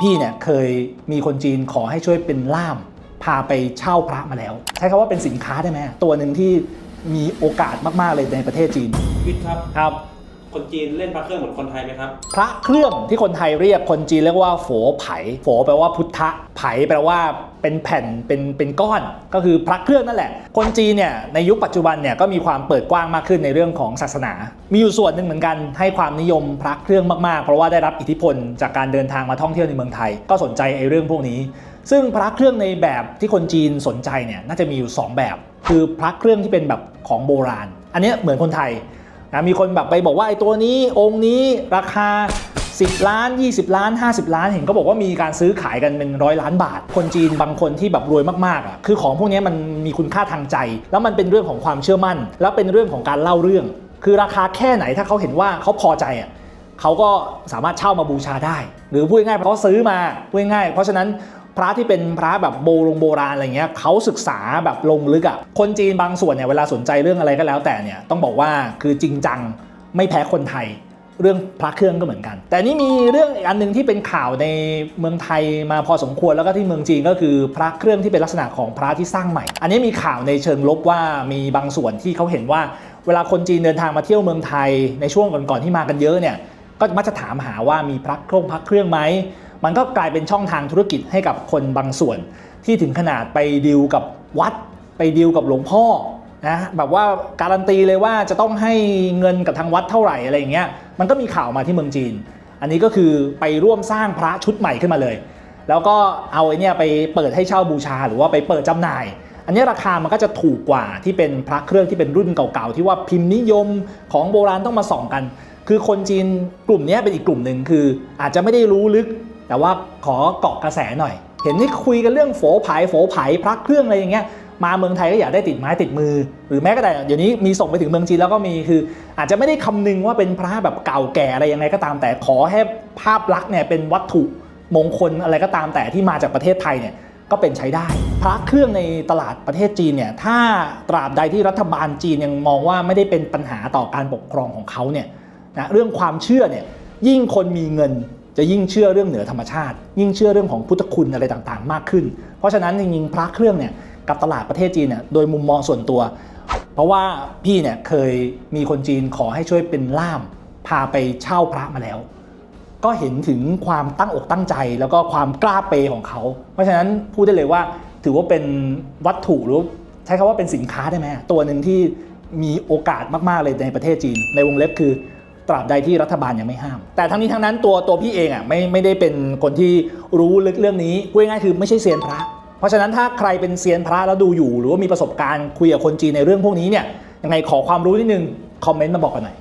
พี่เนี่ยเคยมีคนจีนขอให้ช่วยเป็นล่ามพาไปเช่าพระมาแล้ว ใช้คำว่าเป็นสินค้าได้ไหมตัวหนึ่งที่มีโอกาสมาก ๆ เลยในประเทศจีนวิทย์ครับ ครับ คนจีนเล่นพระเครื่องเหมือนคนไทยไหมครับ พระเครื่องที่คนไทยเรียกคนจีนเรียกว่าโฝไผโฝแปลว่าพุทธะไผแปลว่าเป็นแผ่นเป็นเป็นก้อนก็คือพระเครื่องนั่นแหละ คนจีนเนี่ยในยุคปัจจุบันเนี่ยก็มีความเปิดกว้างมากขึ้นในเรื่องของศาสนา มีอยู่ส่วนหนึ่งเหมือนกันให้ความนิยมพระเครื่องมากๆ เพราะว่าได้รับอิทธิพลจากการเดินทางมาท่องเที่ยวในเมืองไทย ก็สนใจไอ้เรื่องพวกนี้ ซึ่งพระเครื่องในแบบที่คนจีนสนใจเนี่ยน่าจะมีอยู่สองแบบ คือพระเครื่องที่เป็นแบบของโบราณ อันนี้เหมือนคนไทย นะมีคนแบบไปบอกว่าไอ้ตัวนี้องค์นี้ราคา 10 ล้าน 20 ล้าน 50 ล้านเห็นก็บอกว่ามีการซื้อขายกันเป็นร้อยล้านบาท คนจีนบางคนที่แบบรวยมากๆอะคือของพวกนี้มันมีคุณค่าทางใจ แล้วมันเป็นเรื่องของความเชื่อมั่น แล้วเป็นเรื่องของการเล่าเรื่อง คือราคาแค่ไหนถ้าเขาเห็นว่าเขาพอใจอะเขาก็สามารถเช่ามาบูชาได้ หรือพูดง่ายๆเขาซื้อมาพูดง่ายเพราะฉะนั้น พระที่เป็นพระแบบโบรงโบราณอะไรเงี้ยเขาศึกษาแบบลงลึกอะ่ะคนจีนบางส่วนเนี่ยเวลาสนใจเรื่องอะไรก็แล้วแต่เนี่ยต้องบอกว่าคือจริงจังไม่แพ้คนไทยเรื่องพระเครื่องก็เหมือนกัน แต่นี่มีเรื่องอีกอันหนึงที่เป็นข่าวในเมืองไทยมาพอสมควรแล้วก็ที่เมืองจีนก็คือพระเครื่องที่เป็นลักษณะของพระที่สร้างใหม่ อันนี้มีข่าวในเชิงลบว่ามีบางส่วนที่เขาเห็นว่า เวลาคนจีนเดินทางมาเที่ยวเมืองไทยในช่วงก่อนๆที่มากันเยอะเนี่ยก็มักจะถามหาว่ามีพระเครื่องพระเครื่องไหม มันก็กลายเป็นช่องทางธุรกิจให้กับคนบางส่วน ที่ถึงขนาดไปดีลกับวัด ไปดีลกับหลวงพ่อนะแบบว่าการันตีเลยว่าจะต้องให้เงินกับทางวัดเท่าไหร่อะไรอย่างเงี้ยมันก็มีข่าวมาที่เมืองจีน อันนี้ก็คือไปร่วมสร้างพระชุดใหม่ขึ้นมาเลย แล้วก็เอาไอ้นี่ไปเปิดให้เช่าบูชาหรือว่าไปเปิดจำหน่าย อันนี้ราคามันก็จะถูกกว่าที่เป็นพระเครื่องที่เป็นรุ่นเก่าๆที่ว่าพิมพ์นิยมของโบราณต้องมาส่องกัน คือคนจีนกลุ่มนี้เป็นอีกกลุ่มหนึ่งคืออาจจะไม่ได้รู้ลึก แต่ว่าขอเกาะกระแสหน่อย เห็นที่คุยกันเรื่องโฝไผ่โฝไผ่พระเครื่องอะไรอย่างเงี้ยมาเมืองไทยก็อยากได้ติดไม้ติดมือ หรือแม้กระทั่งเดี๋ยวนี้มีส่งไปถึงเมืองจีนแล้วก็มีคือ อาจจะไม่ได้คำนึงว่าเป็นพระแบบเก่าแก่อะไรยังไงก็ตาม แต่ขอให้ภาพลักษณ์เนี่ยเป็นวัตถุมงคลอะไรก็ตามแต่ที่มาจากประเทศไทยเนี่ยก็เป็นใช้ได้ พระเครื่องในตลาดประเทศจีนเนี่ยถ้าตราบใดที่รัฐบาลจีนยังมองว่าไม่ได้เป็นปัญหาต่อการปกครองของเขาเนี่ยนะเรื่องความเชื่อเนี่ยยิ่งคนมีเงิน จะยิ่งเชื่อเรื่องเหนือธรรมชาติ ยิ่งเชื่อเรื่องของพุทธคุณอะไรต่างๆ มากขึ้น เพราะฉะนั้นจริงๆพระเครื่องเนี่ยกับตลาดประเทศจีนเนี่ยโดยมุมมองส่วนตัว เพราะว่าพี่เนี่ยเคยมีคนจีนขอให้ช่วยเป็นล่าม พาไปเช่าพระมาแล้ว ก็เห็นถึงความตั้งอกตั้งใจ แล้วก็ความกล้าเปย์ของเขา เพราะฉะนั้นพูดได้เลยว่าถือว่าเป็นวัตถุหรือใช้คำว่าเป็นสินค้าได้ไหมตัวหนึ่งที่มีโอกาสมากๆเลยในประเทศจีน ในวงเล็บคือ ตราบใดที่รัฐบาลยังไม่ห้าม แต่ทั้งนี้ทั้งนั้นตัวตัวพี่เองอะไม่ไม่ได้เป็นคนที่รู้ลึกเรื่องนี้พูดง่ายๆคือไม่ใช่เซียนพระ เพราะฉะนั้นถ้าใครเป็นเซียนพระแล้วดูอยู่ หรือว่ามีประสบการณ์คุยกับคนจีนในเรื่องพวกนี้เนี่ยยังไงขอความรู้นิดนึงคอมเมนต์มาบอกกันหน่อย